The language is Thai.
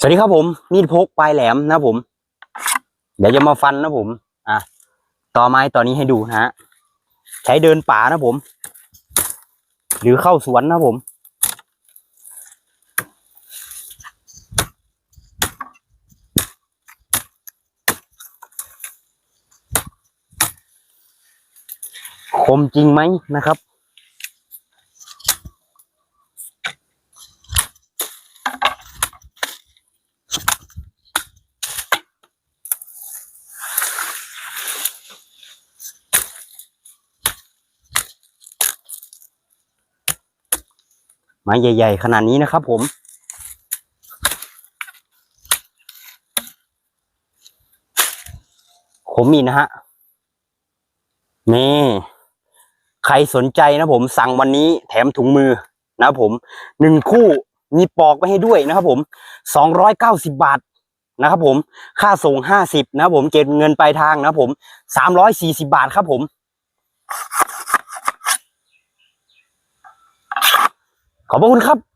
สวัสดีครับผม มีดพกปลายแหลมนะผม เดี๋ยวจะมาฟันนะผม อะ ต่อไม้ต่อนนี้ให้ดูนะฮะ ใช้เดินป่านะผม หรือเข้าสวนนะผม คมจริงไหมนะครับ ไม้ใหญ่ ๆ ขนาดนี้นะครับผม ผมมีนะฮะ นี่ ใครสนใจนะผมสั่งวันนี้แถมถุงมือนะผมหนึ่งคู่มีปอกไปให้ด้วยนะครับผมสองร้อยเก้าสิบบาทนะครับผมค่าส่งห้าสิบนะครับผมเก็บเงินปลายทางนะครับผมสามร้อยสี่สิบาทครับผม ขอบพระคุณครับ